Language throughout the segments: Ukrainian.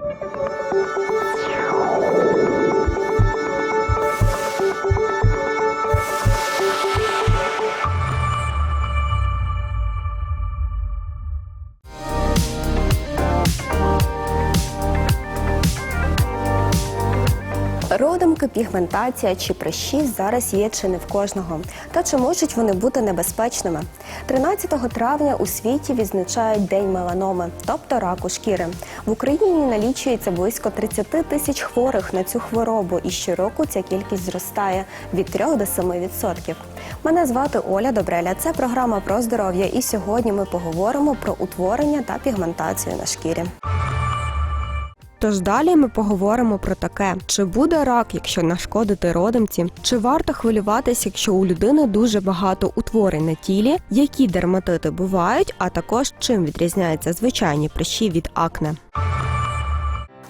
you Родимки, пігментація чи прищі зараз є чи не в кожного. Та чи можуть вони бути небезпечними? 13 травня у світі відзначають День меланоми, тобто раку шкіри. В Україні налічується близько 30 тисяч хворих на цю хворобу, і щороку ця кількість зростає від 3 до 7 відсотків. Мене звати Оля Добреля. Це програма про здоров'я. І сьогодні ми поговоримо про утворення та пігментацію на шкірі. Тож далі ми поговоримо про таке: чи буде рак, якщо нашкодити родимці, чи варто хвилюватися, якщо у людини дуже багато утворень на тілі, які дерматити бувають, а також чим відрізняються звичайні прищі від акне.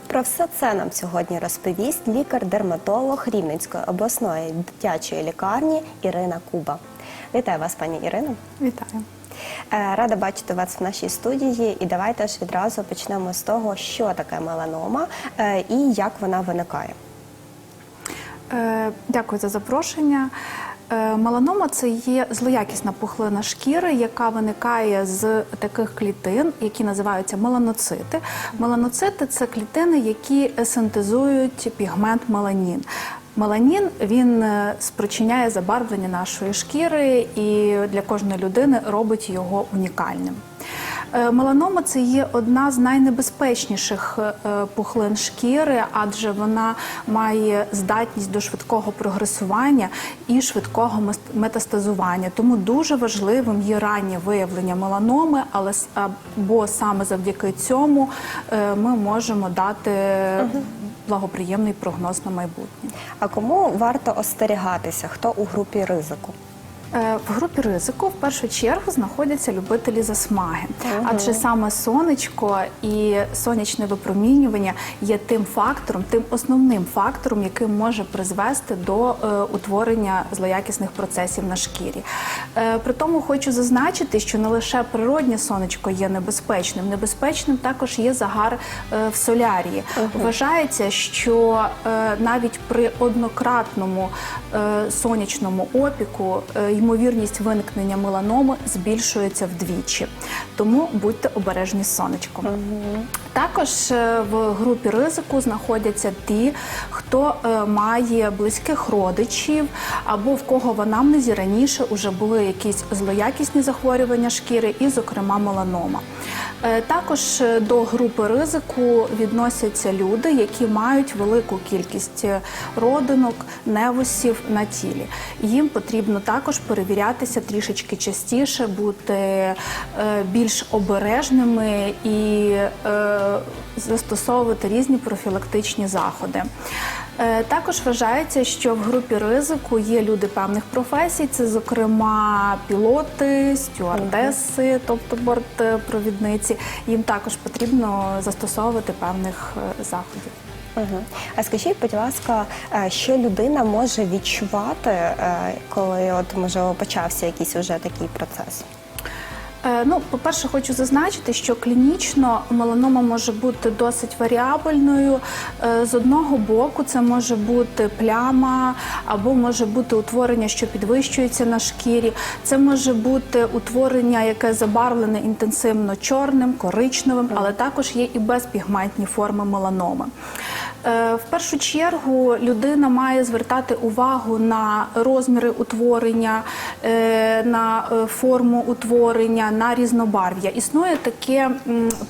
Про все це нам сьогодні розповість лікар-дерматолог Рівненської обласної дитячої лікарні Ірина Куба. Вітаю вас, пані Ірино. Вітаю. Е, Рада бачити вас в нашій студії, і давайте ж відразу почнемо з того, що таке меланома е, і як вона виникає. Е, Дякую за запрошення. Меланома це є злоякісна пухлина шкіри, яка виникає з таких клітин, які називаються меланоцити. Меланоцити це клітини, які синтезують пігмент меланін. Меланін він е, спричиняє забарвлення нашої шкіри і для кожної людини робить його унікальним. Е, Меланома це є одна з найнебезпечніших е, пухлин шкіри, адже вона має здатність до швидкого прогресування і швидкого метастазування. Тому дуже важливим є раннє виявлення меланоми, але або саме завдяки цьому ми можемо дати благоприємний прогноз на майбутнє. А кому варто остерігатися? Хто у групі ризику? Е, В групі ризику в першу чергу знаходяться любителі засмаги, адже саме сонечко і сонячне випромінювання є тим фактором, тим основним фактором, яким може призвести до е, утворення злоякісних процесів на шкірі. Е, При тому хочу зазначити, що не лише природнє сонечко є небезпечним, небезпечним також є загар е, в солярії. Вважається, що е, навіть при однократному е, сонячному опіку е, ймовірність виникнення меланоми збільшується вдвічі. Тому будьте обережні з сонечком. Також е, в групі ризику знаходяться ті, хто е, має близьких родичів або в кого в анамнезі раніше вже були якісь злоякісні захворювання шкіри, і, зокрема, меланома. Е, Також до групи ризику відносяться люди, які мають велику кількість родинок, невусів на тілі. Їм потрібно також перевірятися трішечки частіше, бути е, більш обережними і е, застосовувати різні профілактичні заходи. Е, Також вважається, що в групі ризику є люди певних професій, це, зокрема, пілоти, стюардеси, тобто бортпровідниці. Їм також потрібно застосовувати певних заходів. Угу. А скажіть, будь ласка, е, що людина може відчувати, е, коли от можливо почався якийсь уже такий процес? Е, Ну, по-перше, хочу зазначити, що клінічно меланома може бути досить варіабельною. З одного боку, це може бути пляма або може бути утворення, що підвищується на шкірі. Це може бути утворення, яке забарвлене інтенсивно чорним, коричневим, але також є і безпігментні форми меланоми. Е, В першу чергу людина має звертати увагу на розміри утворення, е, на е, форму утворення, на різнобарв'я. Існує таке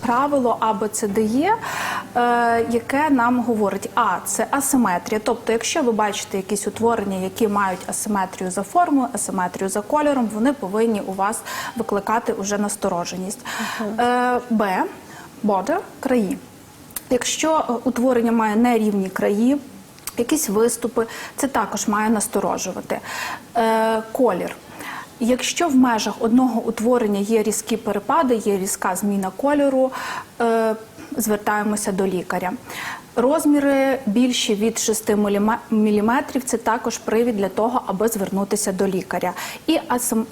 правило АБЦДЄ, яке нам говорить, а це асиметрія. Тобто, якщо ви бачите якісь утворення, які мають асиметрію за формою, асиметрію за кольором, вони повинні у вас викликати уже настороженість. Б border – краї. Якщо е, утворення має нерівні краї, якісь виступи, це також має насторожувати. Е, колір. Якщо в межах одного утворення є різкі перепади, є різка зміна кольору, е, звертаємося до лікаря. Розміри більші від 6 мм – це також привід для того, аби звернутися до лікаря. І,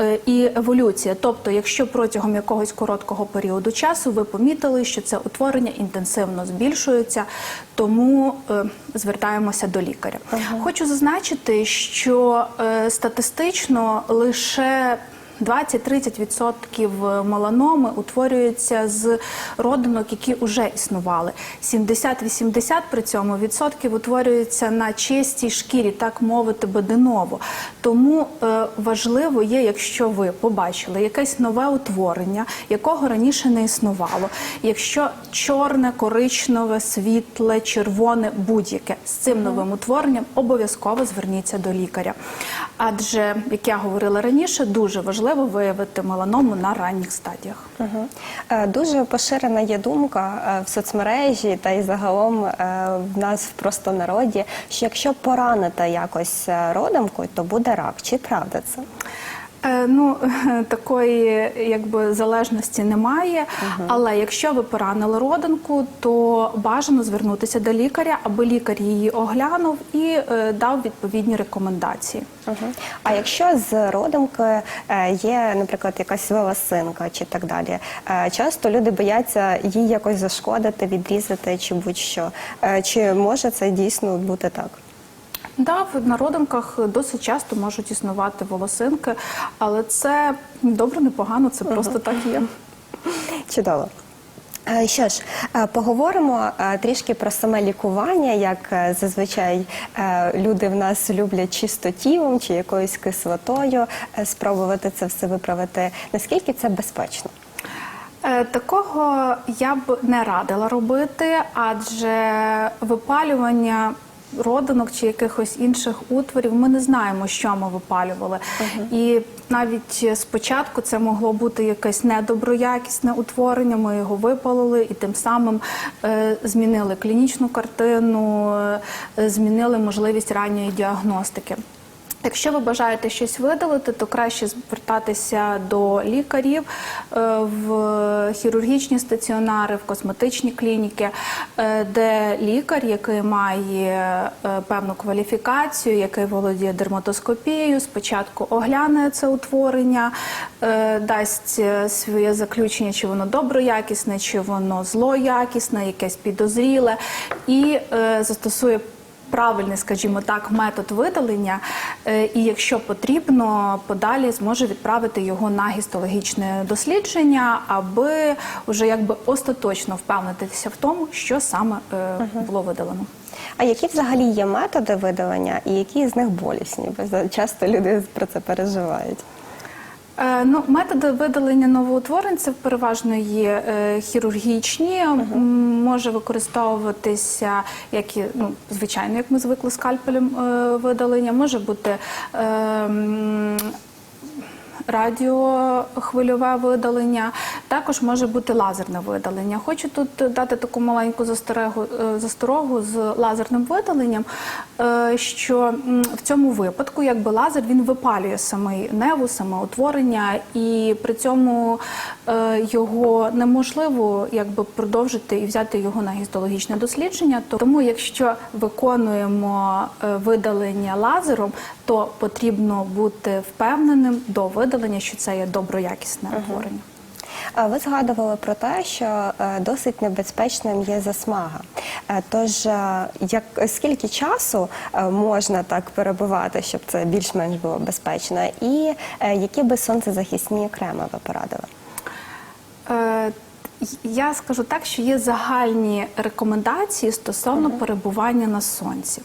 е, і еволюція, тобто, якщо протягом якогось короткого періоду часу ви помітили, що це утворення інтенсивно збільшується, тому е, звертаємося до лікаря. Хочу зазначити, що е, статистично лише 20-30% меланоми утворюються з родинок, які вже існували. 70-80 при цьому відсотків утворюються на чистій шкірі, так мовити, беденово. Тому е, важливо є, якщо ви побачили якесь нове утворення, якого раніше не існувало. Якщо чорне, коричневе, світле, червоне, будь-яке з цим новим утворенням, обов'язково зверніться до лікаря. Адже, як я говорила раніше, дуже важливо виявити меланому на ранніх стадіях. Е, Дуже поширена є думка е, в соцмережі та й загалом е, в нас в простонароді, що якщо поранити якось родимку, то буде рак. Чи правда це? Е, Ну такої якби залежності немає. Але якщо ви поранили родинку, то бажано звернутися до лікаря, аби лікар її оглянув і е, дав відповідні рекомендації. Мгм. А якщо з родимки е, є, наприклад, якась волосинка чи так далі, е, часто люди бояться їй якось зашкодити, відрізати чи будь-що. Чи може це дійсно бути так? Да, в- на родинках досить часто можуть існувати волосинки, але це добре, непогано, це просто так є. Чудово. Е, Що ж, е, поговоримо е, трішки про саме лікування, як зазвичай люди в нас люблять чистотілом чи якоюсь кислотою спробувати це все виправити. Наскільки це безпечно? Такого я б не радила робити, адже випалювання родинок чи якихось інших утворів ми не знаємо, що ми випалювали. І навіть спочатку це могло бути якесь недоброякісне утворення. Ми його випалили і тим самим е, змінили клінічну картину, е, змінили можливість ранньої діагностики. Якщо ви бажаєте щось видалити, то краще звертатися до лікарів е, в хірургічні стаціонари, в косметичні клініки, е, де лікар, який має е, певну кваліфікацію, який володіє дерматоскопією, спочатку огляне це утворення, дасть своє заключення, чи воно доброякісне, чи воно злоякісне, якесь підозріле, і застосує правильний, скажімо так, метод видалення, е, і якщо потрібно, подалі зможе відправити його на гістологічне дослідження, аби вже якби остаточно впевнитися в тому, що саме е, було видалено. А які взагалі є методи видалення і які з них болісні? Бо часто люди про це переживають. Е, Ну, методи видалення новоутворень це переважно є е, хірургічні, М, може використовуватися як і ну, звичайно, як ми звикли скальпелем е, видалення, може бути. е, Радіохвильове видалення, також може бути лазерне видалення. Хочу тут дати таку маленьку е, засторогу з лазерним видаленням, е, що в цьому випадку якби лазер він випалює самий неву, саме утворення, і при цьому е, його неможливо якби продовжити і взяти його на гістологічне дослідження. Тому, якщо виконуємо видалення лазером, то потрібно бути впевненим до видалення, що це є доброякісне утворення. А Ви згадували про те, що е, досить небезпечним є засмага. Е, Тож, е, як скільки часу можна так перебувати, щоб це більш-менш було безпечно, і які би сонцезахисні креми ви порадили? Я скажу так, що є загальні рекомендації стосовно перебування на сонці.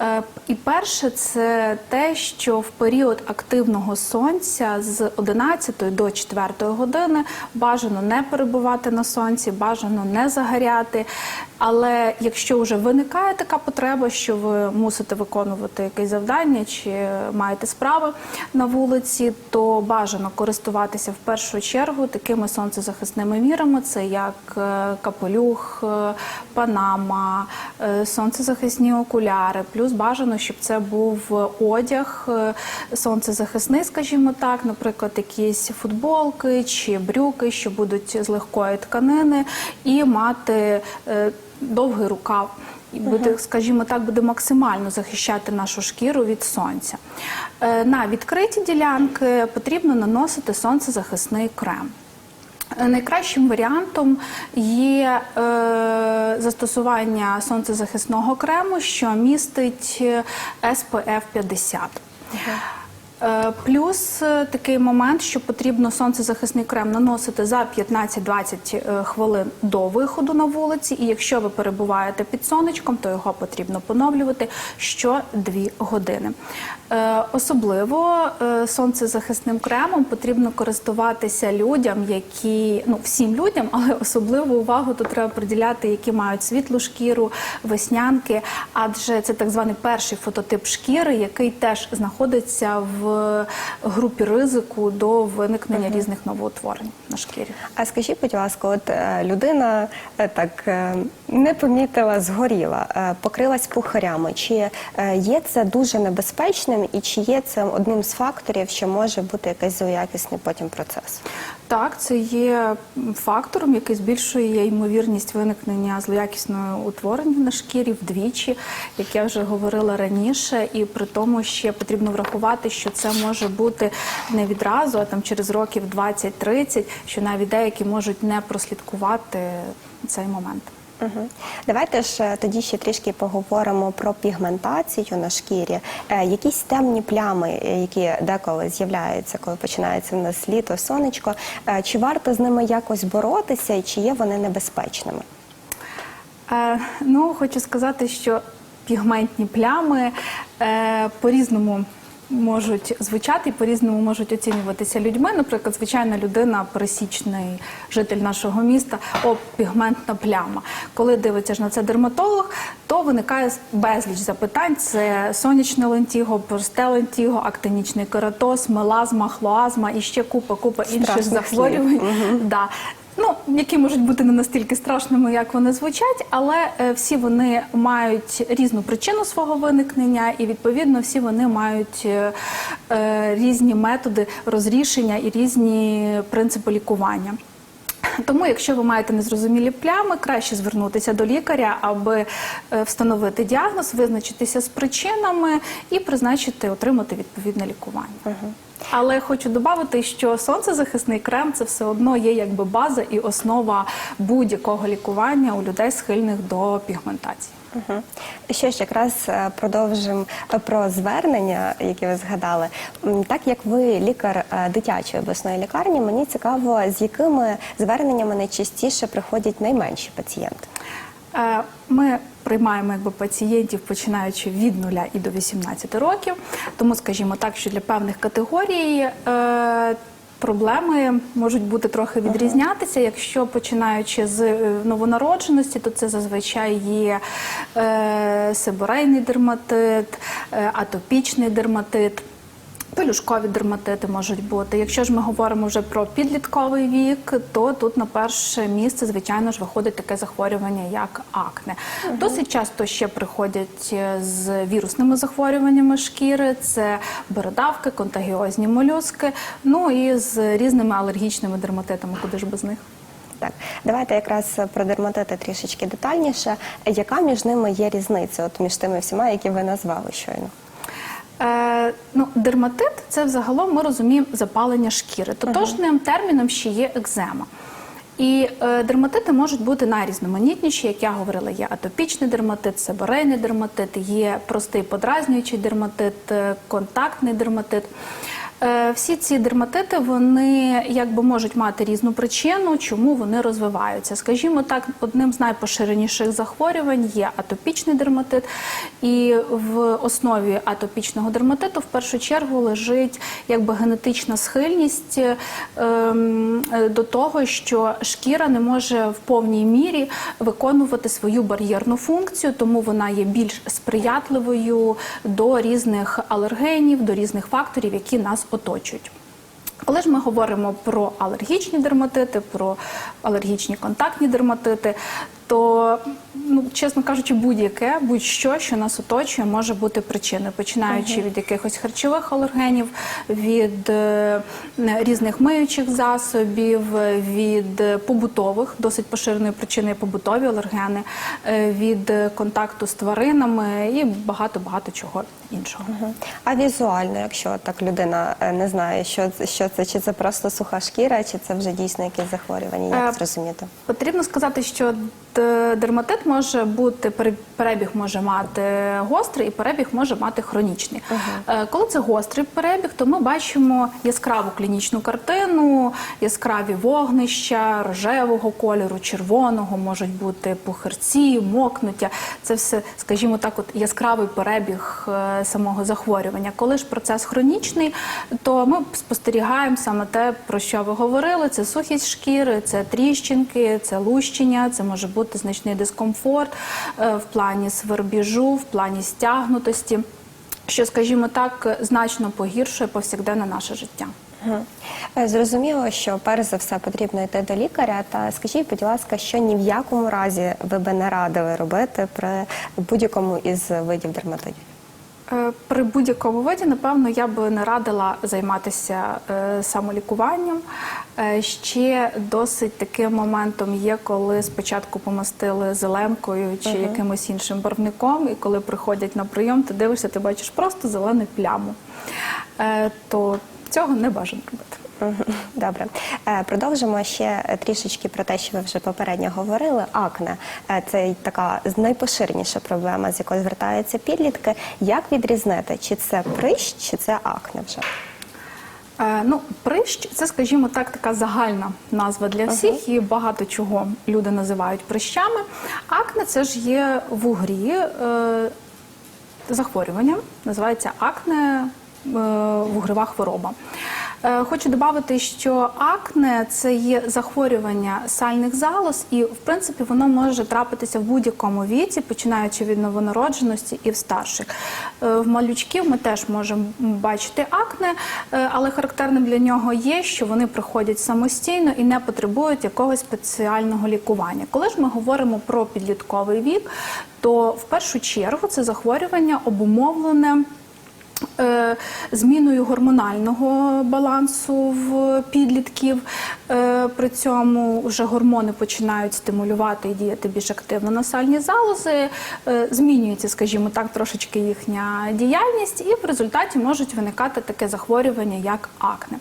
Е, І перше, це те, що в період активного сонця з 11 до 4 години бажано не перебувати на сонці, бажано не загоряти. Але якщо вже виникає така потреба, що ви мусите виконувати якесь завдання чи маєте справи на вулиці, то бажано користуватися в першу чергу такими сонцезахисними мірами. Це як е, капелюх, е, панама, е, сонцезахисні окуляри. Плюс бажано, щоб це був одяг сонцезахисний, скажімо так, наприклад, якісь футболки чи брюки, що будуть з легкої тканини, і мати довгий рукав. І буде, скажімо так, буде максимально захищати нашу шкіру від сонця. Е, На відкриті ділянки потрібно наносити сонцезахисний крем. Е, Найкращим варіантом є е, застосування сонцезахисного крему, що містить SPF 50. Е, Плюс е, такий момент, що потрібно сонцезахисний крем наносити за 15-20 е, хвилин до виходу на вулиці. І якщо ви перебуваєте під сонечком, то його потрібно поновлювати що 2 години. Е, Особливо е, сонцезахисним кремом потрібно користуватися людям, які ну всім людям, але особливу увагу тут треба приділяти, які мають світлу шкіру, веснянки, адже це так званий перший фототип шкіри, який теж знаходиться в групі ризику до виникнення різних новоутворень на шкірі. А скажіть, будь ласка, от е, людина е, так е, не помітила, згоріла, покрилась пухарями. Чи є це дуже небезпечним, і чи є це одним з факторів, що може бути якийсь злоякісний потім процес? Так, це є фактором, який збільшує ймовірність виникнення злоякісного утворення на шкірі вдвічі, як я вже говорила раніше, і при тому ще потрібно врахувати, що це може бути не відразу, а там через років 20-30, що навіть деякі можуть не прослідкувати цей момент. Угу. Давайте ж е, тоді ще трішки поговоримо про пігментацію на шкірі. Е, якісь темні плями, е, які деколи з'являються, коли починається в нас літо, сонечко. Е, чи варто з ними якось боротися, і чи є вони небезпечними? Е, ну, хочу сказати, що пігментні плями е, по-різному можуть звучати і по-різному можуть оцінюватися людьми. Наприклад, звичайна людина, пересічний житель нашого міста, о, пігментна пляма. Коли дивиться ж на це дерматолог, то виникає безліч запитань: це сонячне лентіго, просте лентіго, актинічний кератоз, мелазма, хлоазма і ще купа купа інших захворювань. Да. Ну, які можуть бути не настільки страшними, як вони звучать, але е, всі вони мають різну причину свого виникнення, і відповідно всі вони мають е, е, різні методи розрішення і різні принципи лікування. Тому, якщо ви маєте незрозумілі плями, краще звернутися до лікаря, аби е, встановити діагноз, визначитися з причинами і призначити, отримати відповідне лікування. Але хочу додати, що сонцезахисний крем це все одно є якби база і основа будь-якого лікування у людей схильних до пігментації. Угу. Що ж, якраз е, продовжимо е, про звернення, які ви згадали. Так як ви лікар е, дитячої обласної лікарні, мені цікаво, з якими зверненнями найчастіше приходять найменші пацієнти. Ми приймаємо якби пацієнтів починаючи від 0 і до 18 років. Тому, скажімо так, що для певних категорій. Проблеми можуть бути трохи відрізнятися. Якщо починаючи з е, новонародженості, то це зазвичай є е, сиборейний дерматит, е, атопічний дерматит. Пелюшкові дерматити можуть бути. Якщо ж ми говоримо вже про підлітковий вік, то тут на перше місце, звичайно ж, виходить таке захворювання, як акне. Досить часто ще приходять е, з вірусними захворюваннями шкіри, це бородавки, контагіозні молюски, ну і з різними алергічними дерматитами, куди ж без них. Так, давайте якраз про дерматити трішечки детальніше. Яка між ними є різниця, от між тими всіма, які ви назвали щойно? Е, ну, дерматит це взагалом ми розуміємо запалення шкіри. Тотожним терміном ще є екзема. І е, дерматити можуть бути найрізноманітніші, як я говорила, є атопічний дерматит, себорейний дерматит, є простий подразнюючий дерматит, е, контактний дерматит. Е, Всі ці дерматити вони якби можуть мати різну причину, чому вони розвиваються. Скажімо так, одним з найпоширеніших захворювань є атопічний дерматит, і в основі атопічного дерматиту в першу чергу лежить якби генетична схильність ем, до того, що шкіра не може в повній мірі виконувати свою бар'єрну функцію, тому вона є більш сприятливою до різних алергенів, до різних факторів, які нас оточують. Коли ж ми говоримо про алергічні дерматити, про алергічні контактні дерматити, то, ну, чесно кажучи, будь-яке, будь-що, що нас оточує, може бути причиною, починаючи від якихось харчових алергенів, від е, різних миючих засобів, від побутових, досить поширеною причиною побутові алергени, е, від контакту з тваринами і багато-багато чого іншого. А візуально, якщо так людина е, не знає, що, це- що це, чи це просто суха шкіра, чи це вже дійсно якесь захворювання, як Е, зрозуміти? Потрібно сказати, що дерматит може бути пере- перебіг може мати гострий і перебіг може мати хронічний. Е, Коли це гострий перебіг, то ми бачимо яскраву клінічну картину, яскраві вогнища рожевого кольору, червоного, можуть бути пухирці, мокнуття. Це все, скажімо так, от яскравий перебіг е, самого захворювання. Коли ж процес хронічний, то ми спостерігаємо саме те, про що ви говорили: це сухість шкіри, це тріщинки, це лущення, це може бути значний дискомфорт е, в плані свербіжу, в плані стягнутості, що, скажімо так, значно погіршує повсякденне наше життя. Е, Зрозуміло, що перш за все потрібно йти до лікаря. Та скажіть, будь ласка, що ні в якому разі ви би не радили робити при будь-якому із видів дерматитів? Е, При будь-якому виді, напевно, я би не радила займатися е, самолікуванням. Е, Ще досить таким моментом є, коли спочатку помастили зеленкою чи якимось іншим барвником, і коли приходять на прийом, ти дивишся, ти бачиш просто зелену пляму. То цього не бажано робити. Добре, Е, продовжимо ще е, трішечки про те, що ви вже попередньо говорили. Акне Е, це така найпоширеніша проблема, з якою звертаються підлітки. Як відрізнити, чи це прищ, чи це акне вже? Е, Ну, прищ це, скажімо так, така загальна назва для всіх, і багато чого люди називають прищами. Акне це ж є в угрі е, захворювання, називається акне е, вугрова хвороба. Е, Хочу додати, що акне це є захворювання сальних залоз, і в принципі воно може трапитися в будь-якому віці, починаючи від новонародженості і в старших. Е, В малючків ми теж можемо бачити акне, е, але характерним для нього є, що вони приходять самостійно і не потребують якогось спеціального лікування. Коли ж ми говоримо про підлітковий вік, то в першу чергу це захворювання обумовлене. Е, Зміною гормонального балансу в підлітків. Е, При цьому вже гормони починають стимулювати і діяти більш активно на сальні залози. Е, Змінюється, скажімо так, трошечки їхня діяльність, і в результаті можуть виникати таке захворювання, як акне.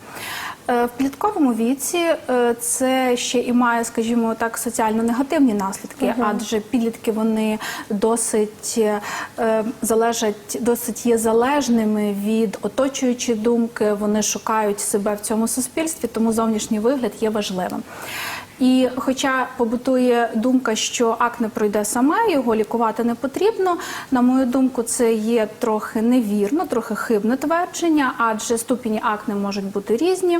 Е, В підлітковому віці е, це ще і має, скажімо так, соціально негативні наслідки, адже підлітки вони досить е, залежать, досить є залежними від оточуючої думки. Вони шукають себе в цьому суспільстві, тому зовнішній вигляд є важливим. І хоча побутує думка, що акне пройде саме, його лікувати не потрібно. На мою думку, це є трохи невірно, трохи хибне твердження, адже ступені акне можуть бути різні.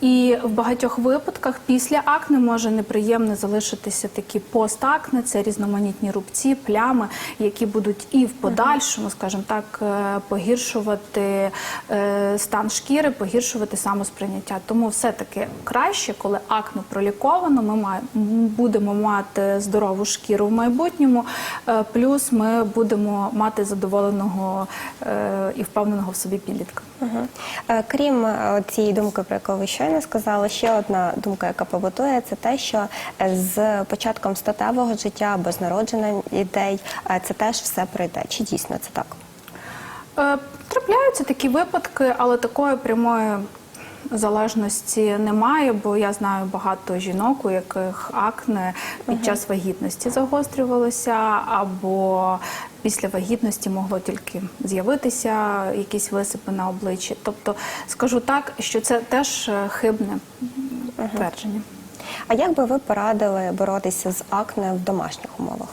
І в багатьох випадках після акне може неприємно залишитися такі постакне, це різноманітні рубці, плями, які будуть і в подальшому, скажімо так, е, погіршувати е, стан шкіри, погіршувати самосприйняття. Тому все-таки краще, коли акне проліковано, ми будемо мати здорову шкіру в майбутньому, е, плюс ми будемо мати задоволеного е, і впевненого в собі підлітка. Е, Крім цієї думки, про яку ви щойно сказали, ще одна думка, яка побутує, це те, що з початком статевого життя або з народженням дітей е, це теж все пройде. Чи дійсно це так? Трапляються такі випадки, але такої прямої залежності немає, бо я знаю багато жінок, у яких акне під час вагітності загострювалося, або після вагітності могло тільки з'явитися якісь висипи на обличчі. Тобто, скажу так, що це теж е, хибне твердження. А як би ви порадили боротися з акне в домашніх умовах?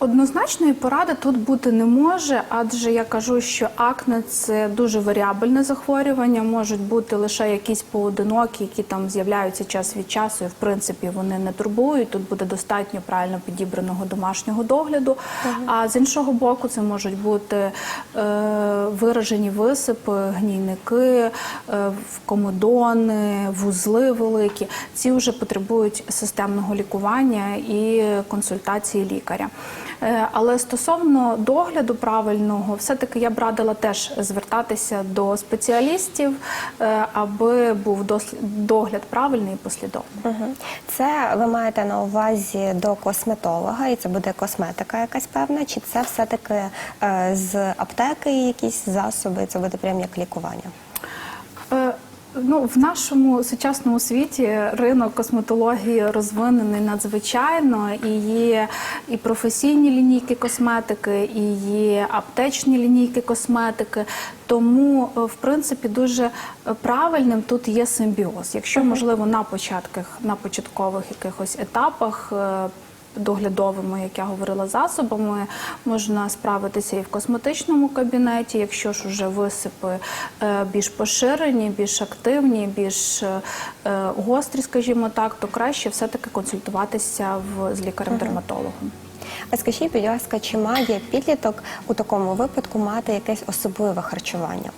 Однозначної поради тут бути не може, адже я кажу, що акне це дуже варіабельне захворювання. Можуть бути лише якісь поодинокі, які там з'являються час від часу, і в принципі вони не турбують. Тут буде достатньо правильно підібраного домашнього догляду. А з іншого боку, це можуть бути е, виражені висипи, гнійники, е, комодони, вузли великі. Ці вже потребують системного лікування і консультації лікаря. Е, Але стосовно догляду правильного, все-таки я б радила теж звертатися до спеціалістів, е, аби був догляд правильний і послідовний. Це ви маєте на увазі до косметолога, і це буде косметика якась певна, чи це все-таки е, з аптеки якісь засоби, це буде прям як лікування? Е, Ну, в нашому сучасному світі ринок косметології розвинений надзвичайно і є і професійні лінійки косметики, і є аптечні лінійки косметики. Тому, е, в принципі, дуже е, правильним тут є симбіоз. Якщо можливо на початках, на початкових якихось етапах. Доглядовими, як я говорила, засобами можна справитися і в косметичному кабінеті. Якщо ж уже висипи е, більш поширені, більш активні, більш е, е, гострі, скажімо так, то краще все-таки консультуватися в, з лікарем-дерматологом. А скажіть, будь ласка, чи має підліток у такому випадку мати якесь особливе харчування?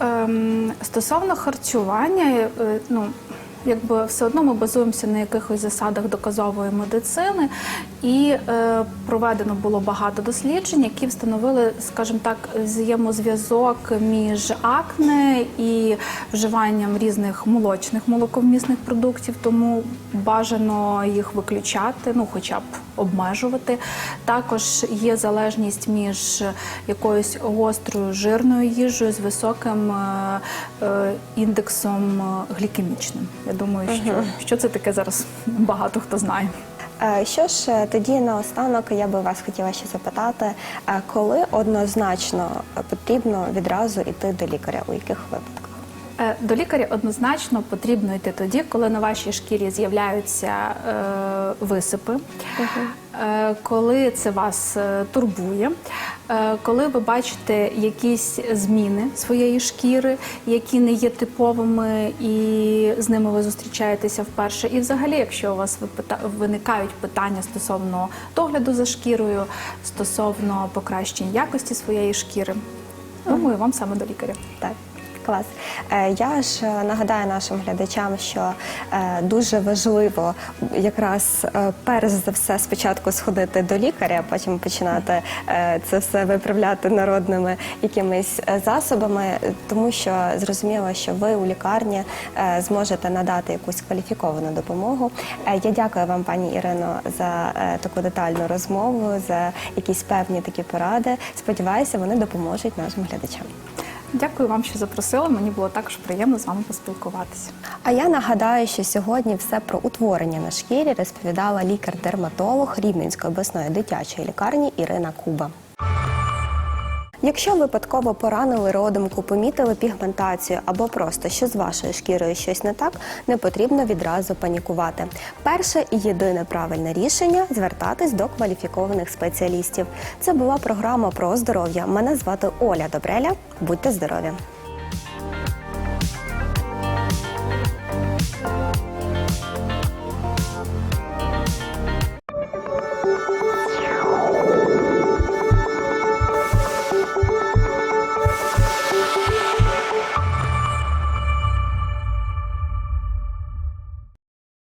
Ем, стосовно харчування, ну якби все одно ми базуємося на якихось засадах доказової медицини, і е, проведено було багато досліджень, які встановили, скажімо так, взаємозв'язок між акне і вживанням різних молочних молоковмісних продуктів, тому бажано їх виключати, ну хоча б обмежувати. Також є залежність між якоюсь гострою жирною їжею з високим е, е, індексом е, глікемічним. Я думаю, що, що це таке зараз? Багато хто знає. Е, Що ж, е, тоді наостанок я би вас хотіла ще запитати, е, коли однозначно потрібно відразу йти до лікаря, у яких випадках? До лікаря однозначно потрібно йти тоді, коли на вашій шкірі з'являються е, висипи, е, коли це вас е, турбує, е, коли ви бачите якісь зміни своєї шкіри, які не є типовими, і з ними ви зустрічаєтеся вперше. І взагалі, якщо у вас виникають питання стосовно догляду за шкірою, стосовно покращення якості своєї шкіри, думаю, вам саме до лікаря. Так. Клас. Е, Я ж е, нагадаю нашим глядачам, що е, дуже важливо якраз перш за все спочатку сходити до лікаря, потім починати це все виправляти народними якимись засобами, тому що зрозуміло, що ви у лікарні зможете надати якусь кваліфіковану допомогу. Я дякую вам, пані Ірино, за таку детальну розмову, за якісь певні такі поради. Сподіваюся, вони допоможуть нашим глядачам. Дякую вам, що запросили. Мені було також приємно з вами поспілкуватися. А я нагадаю, що сьогодні все про утворення на шкірі розповідала лікар-дерматолог Рівненської обласної дитячої лікарні Ірина Куба. Якщо випадково поранили родимку, помітили пігментацію або просто що з вашою шкірою щось не так, не потрібно відразу панікувати. Перше і єдине правильне рішення звертатись до кваліфікованих спеціалістів. Це була програма про здоров'я. Мене звати Оля Добреля. Будьте здорові!